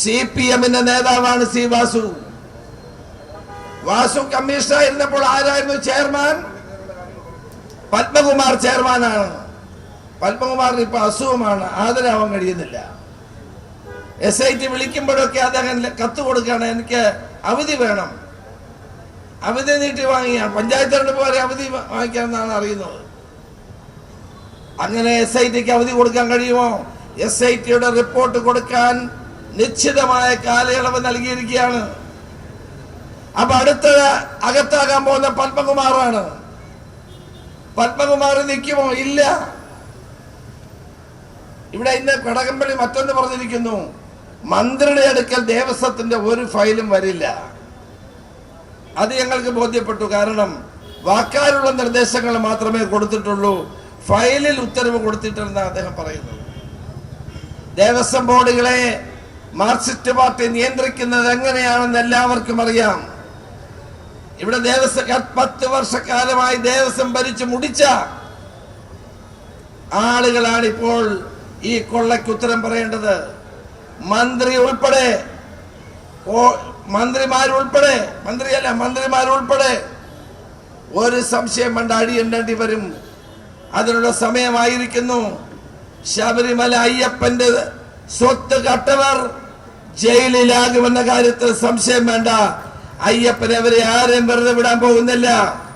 C P എമ്മിന്റെ നേതാവാണ് C Vasu. Vasu commissioner ആയിരുന്നപ്പോൾ ആരായിരുന്നു ചെയർമാൻ? പത്മകുമാർ ചെയർമാനാണ്. പത്മകുമാറിന് ഇപ്പൊ അസുഖമാണ് ആദരാവാൻ കഴിയുന്നില്ല. എസ് ഐ ടി വിളിക്കുമ്പോഴൊക്കെ അദ്ദേഹം കത്ത് കൊടുക്കുകയാണ് എനിക്ക് അവധി വേണം. അവധി നീട്ടി വാങ്ങിയ പഞ്ചായത്ത് തെരഞ്ഞെടുപ്പ് വരെ അവധി വാങ്ങിക്കാമെന്നാണ് അറിയുന്നത്. അങ്ങനെ എസ് ഐ ടിക്ക് അവധി കൊടുക്കാൻ കഴിയുമോ? എസ് ഐ ടിയുടെ റിപ്പോർട്ട് കൊടുക്കാൻ നിശ്ചിതമായ കാലയളവ് നൽകിയിരിക്കുകയാണ്. അപ്പൊ അടുത്ത അകത്താകാൻ പോകുന്ന പത്മകുമാറാണ്. പത്മകുമാർ നിൽക്കുമോ? ഇല്ല. ഇവിടെ ഇന്ന് കടകംപള്ളി മറ്റൊന്ന് പറഞ്ഞിരിക്കുന്നു. മന്ത്രിയുടെ അടുക്കൽ ദേവസ്വത്തിന്റെ ഒരു ഫയലും വരില്ല. അത് ഞങ്ങൾക്ക് ബോധ്യപ്പെട്ടു. കാരണം വാക്കാലുള്ള നിർദ്ദേശങ്ങൾ മാത്രമേ കൊടുത്തിട്ടുള്ളൂ. ഫയലിൽ ഉത്തരവ് കൊടുത്തിട്ടില്ലെന്ന് അദ്ദേഹം പറയുന്നു ദേവസ്വം ബോർഡുകളെ മാർക്സിസ്റ്റ് പാർട്ടി നിയന്ത്രിക്കുന്നത് എങ്ങനെയാണെന്ന് എല്ലാവർക്കും അറിയാം. ഇവിടെ ദേവസ്വം പത്ത് വർഷക്കാലമായി ദേവസ്വം ഭരിച്ചു മുടിച്ച ആളുകളാണ് ഇപ്പോൾ ഈ കൊള്ളയ്ക്ക് ഉത്തരം പറയേണ്ടത്. മന്ത്രി ഉൾപ്പെടെ മന്ത്രിമാരുൾപ്പെടെ മന്ത്രിയല്ല മന്ത്രിമാരുൾപ്പെടെ ഒരു സംശയം കണ്ട അടിയണ്ടേണ്ടി വരും. അതിനുള്ള സമയമായിരിക്കുന്നു. ശബരിമല അയ്യപ്പന്റെ സ്വത്ത് കട്ടവർ ജയിലിലാകുമെന്ന കാര്യത്തിൽ സംശയം വേണ്ട. അയ്യപ്പനെ അവരെ ആരെയും വെറുതെ വിടാൻ പോകുന്നില്ല.